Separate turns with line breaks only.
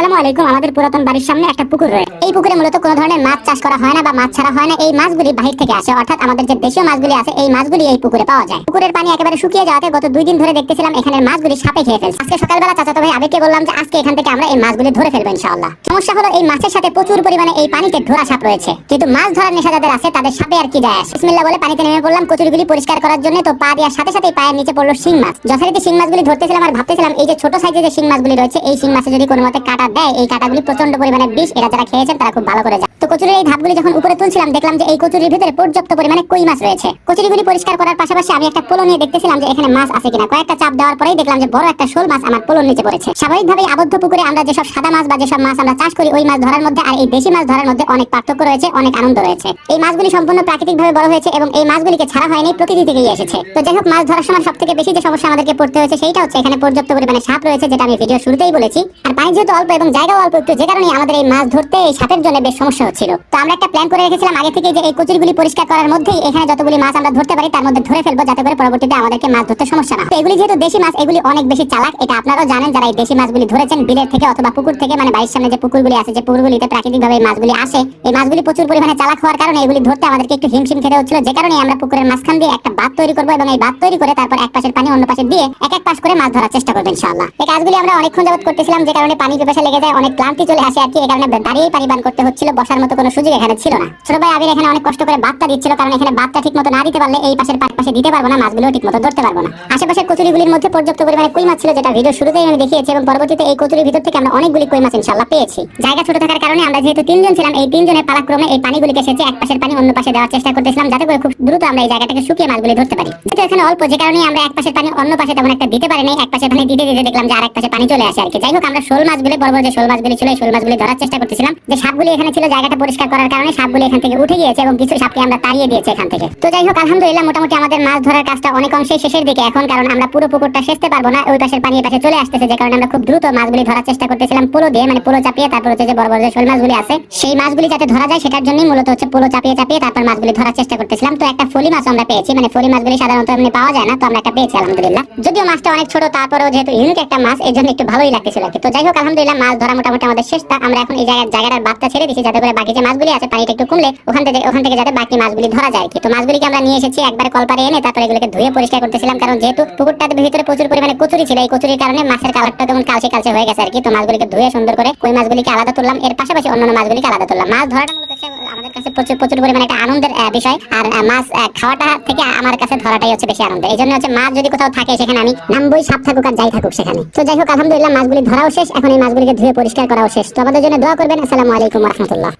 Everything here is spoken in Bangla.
আসসালামু আলাইকুম। আমাদের পুরাতন বাড়ির সামনে একটা পুকুর রয়েছে। এই পুকুরে মূলত কোনো ধরনের মাছ চাষ করা হয় না বা মাছ ছাড়া হয় না। এই মাছগুলি বাহির থেকে আসে। অর্থাৎ আমাদের যে দেশীয় মাছগুলি আছে, এই মাছগুলি এই পুকুরে পাওয়া যায়। পুকুরের পানি একেবারে শুকিয়ে যাওয়াতে গত দুই দিন ধরে দেখতেছিলাম এখানের মাছগুলি সাপে খেয়ে ফেলছে। আজকে সকালবেলা চাচাতো ভাই আবেগকে বললাম যে, আজকে এখান থেকে আমরা এই মাছগুলি ধরে ফেলব ইনশাআল্লাহ। সমস্যা হলো এই মাছের সাথে প্রচুর পরিমাণে এই পানিতে ধরা সাপ রয়েছে। কিন্তু মাছ ধরার নেশা যাদের আছে, তাদের সাপে আর কি যায় আসে? বিসমিল্লাহ বলে পানিতে নেমে পড়লাম, কচুরিগুলি পরিষ্কার করার জন্য তো পা দেওয়ার সাথে সাথে পায়ের নিচে পড়ল শিং মাছ। যথারীতি শিং মাছগুলি ধরতেছিলাম আর ভাবতেছিলাম, এই যে ছোট সাইজের যে শিং মাছগুলি রয়েছে, এই শিং মাছে যদি কোনো মতে কাটা দেয়, এই কাটাগুলি প্রচণ্ড পরিমাণে বিষ, এরা যারা খেয়েছেন তারা খুব ভালো করে তো কচুরির এই ধাপগুলি যখন উপরে তুলছিলাম, দেখলাম যে এই কচুরির ভিতরে পর্যাপ্ত পরিমাণে কই মাছ রয়েছে। কচুরিগুলি পরিষ্কার করার পাশাপাশি আমি একটা পোলো নিয়ে দেখতেছিলাম যে এখানে মাছ আছে কিনা। কয়েকটা চাপ দেওয়ার পরেই দেখলাম যে বড় একটা শোল মাছ আমার পোলোর নিচে পড়েছে। স্বাভাবিকভাবেই আবদ্ধ পুকুরে আমরা যেসব সাদা মাছ বা যেসব মাছ আমরা চাষ করি, ওই মাছ ধরার মধ্যে আর এই দেশি মাছ ধরার মধ্যে অনেক পার্থক্য রয়েছে, অনেক আনন্দ রয়েছে। এই মাছগুলি সম্পূর্ণ প্রাকৃতিকভাবে বড় হয়েছে এবং এই মাছগুলিকে ছাড়া হয়নি, প্রকৃতি থেকেই এসেছে। তো যাই হোক, মাছ ধরার সময় সব থেকে বেশি যে সমস্যা আমাদেরকে পড়তে হয়েছে সেইটা হচ্ছে এখানে পর্যাপ্ত পরিমাণে সাপ রয়েছে, যেটা আমি ভিডিও শুরুতেই বলেছি। আর পানি যেহেতু অল্প এবং জায়গাও অল্প, একটু যে কারণে আমাদের এই মাছ ধরতে এই সাপের জন্য বেশ সমস্যা হচ্ছিল। তো আমরা একটা প্ল্যান করে রেখেছিলাম আগে থেকে যে এই কচুরিগুলি পরিষ্কার করার মধ্যেই এখানে যতগুলি মাছ আমরা ধরতে পারি, তার মধ্যে ধরে ফেলব যাতে করে পরবর্তীতে আমাদেরকে মাছ ধরতে সমস্যা না এগুলি যেহেতু দেশি মাছ, এগুলি অনেক বেশি চালাক, এটা আপনারাও জানেন যারা এই দেশি মাছগুলি ধরেছেন, বিলের থেকে অথবা পুকুর থেকে মানে বাড়ির সামনে যে পুকুরগুলি আছে, যে পুকুরগুলিতে প্রাকৃতিকভাবে এই মাছগুলি আসে, এই মাছগুলি প্রচুর পরিমাণে চালাক হওয়ার কারণে এগুলি ধরতে আমাদেরকে একটু হিমশিম খেতে হচ্ছিল। যে কারণে আমরা পুকুরের মাঝখান দিয়ে একটা বাঁধ তৈরি করব এবং এই বাঁধ তৈরি করে তারপর এক পাশের পানি অন্য পাশে দিয়ে এক এক পাশ করে মাছ ধরার চেষ্টা করব ইনশাআল্লাহ। এই কাজগুলি আমরা অনেকক্ষণ যাবত করতেছিলাম, যে কারণে পানি পিপাসা লেগে যায়, অনেক ক্লান্তি চলে আসে আর কি এই কারণে দাঁড়িয়েই পানি পান করতে হচ্ছিল, বসার মতো কোনো সুযোগ এখানে ছিল না। ছোট ভাই আবির এখানে অনেক কষ্ট করে বার্তা দিচ্ছিল, কারণ এখানে বার্তা ঠিক মতো না দিতে পারলে এই পাশের পাশ পাশে দিতে পারব না, মাছগুলো ঠিক মতো ধরতে পারব না। আশেপাশের কচুরিগুলির মধ্যে পর্যাপ্ত পরিমাণে কই মাছ ছিল যেটা ভিডিও শুরুতেই আমি দেখিয়েছি এবং পরবর্তীতে এই কচুরির ভিতর থেকে আমরা অনেকগুলি কই মাছ ইনশাল্লাহ পেয়েছি। জায়গা ছোট থাকার কারণে আমরা যেহেতু তিনজন ছিলাম, এই তিনজনের পালাক্রমে এই পানিগুলিকে সেচে এক পাশের পানি অন্য পাশে দেওয়ার চেষ্টা করতেছিলাম যাতে করে খুব দ্রুত আমরা এই জায়গাটাকে শুকিয়ে মাছগুলি ধরতে পারি। যেহেতু এখানে অল্প, যে কারণে আমরা এক পাশের পানি অন্য পাশে তেমন একটা দিতে পারি নাই এক পাশের পানি দিতে দিতে দেখলাম যে আর এক পাশে পানি চলে আসে আর কি যাই হোক, আমরা শোল মাছগুলি, বড় বড় যে শোল মাছগুলি ছিল, এই শোল মাছগুলি ধরার চেষ্টা করতেছিলাম। যে সাপগুলি এখানে ছিল, জায়গাটা পরিষ্কার করার কারণে সাপগুলি এখান থেকে উঠে গিয়েছে এবং কিছু সাপকে আমরা তাড়িয়ে দিয়েছি এখান থেকে। তো যাই হোক, আলহামদুলিল্লাহ, মোটামুটি আমাদের মাছ ধরার কাজটা অনেক অংশে শেষের দিকে এখন, কারণ আমরা পুরো পুকুরটা সেচতে পারব না, ওই পাশের পানি এই পাশে চলে আসতেছে, যে কারণে আমরা খুব দ্রুত মাছগুলি ধরার চেষ্টা করতেছিলাম পোলো দিয়ে মানে পোলো চাপিয়ে তারপর হচ্ছে যে বড় বড় যে শোল মাছগুলি আছে, সেই মাছগুলি যাতে ধরা যায় সেটার জন্যই মূলত হচ্ছে পোলো চাপিয়ে চাপিয়ে তারপর মাছগুলি ধরার চেষ্টা করতেছিলাম। তো একটা ফলি মাছ আমরা পেয়েছি মানে ফলি মাছগুলি সাধারণত এমনি পাওয়া যায় না, তো আমরা একটা পেয়েছি, আলহামদুলিল্লাহ। যদিও মাছটা অনেক ছোট, তারপরেও যেহেতু ইউনিক একটা মাছ, এই জন্য একটু ভালোই লাগতেছিল আর কি। তো যাই হোক, আলহামদুলিল্লাহ মাছ ধরা মোটামুটি আমাদের শেষ, তা আমরা এখন এই জায়গার জায়গাটার বাদটা ছেড়ে দিচ্ছি যাতে করে বাকি যে মাছগুলি আছে, পানিটা একটু কমলে, ওখান থেকে ওখান থেকে যাতে বাকি মাছগুলি ধরা যায় কি। তো মাছগুলিকে আমরা নিয়ে এসেছি, একবার কলপারে এনে তারপরে এগুলোকে ধুয়ে পরিষ্কার করতেছিলাম, কারণ যেহেতু পুকুরটাতে ভিতরে প্রচুর পরিমাণে কচুরি ছিল, এই কচুরির কারণে মাছের কালারটা কেমন কালচে কালচে হয়ে গেছে আর কি। তো মাছগুলিকে ধুয়ে সুন্দর করে ওই মাছগুলিকে আলাদা তুললাম, এর পাশাপাশি অন্যান্য মাছগুলিকে আলাদা তুললাম। মাছ ধরাটা আমাদের কাছে প্রচুর প্রচুর পরিমাণে একটা আনন্দের বিষয়। আর মাছ খাওয়াটা থেকে আমার কাছে ধরাটাই হচ্ছে বেশি আনন্দ এই জন্য হচ্ছে মাছ যদি কোথাও থাকে সেখানে আমি নামবই, সাপ থাকুক আর যাই থাকুক সেখানে। তো যাই হোক, আলহামদুলিল্লাহ, মাছগুলি ধরাও শেষ, এখন এই মাছগুলিকে ধুয়ে পরিষ্কার করাও শেষ। তো আমাদের জন্য দোয়া করবেন। আসসালামু আলাইকুম রহমতুল্লাহ।